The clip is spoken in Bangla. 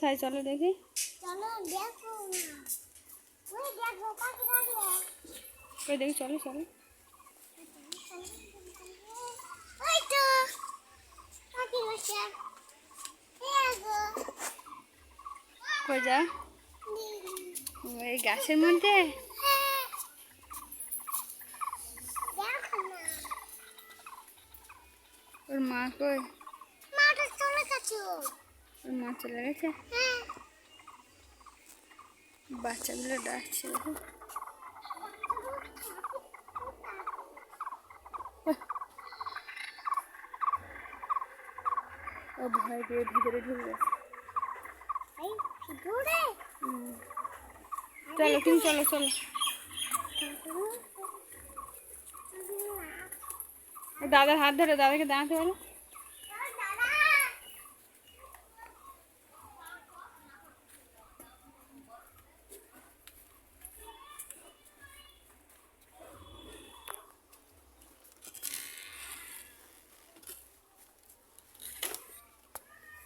তাই চলো দেখি। দেখো ওই চলো চলো। কই যা? ওই গাছের মধ্যে? ওর মা কই? মাটা চলে গেছে। মা চলে গেছে বাচ্চাগুলো ডাকছে দেখো। ও ভয় পেয়ে ভিতরে ঢুকে গেছে। এই দূরে হুম। চলো তুমি চলো চলো। দাদার হাত ধরে দাদাকে দাঁড়াতে বলো।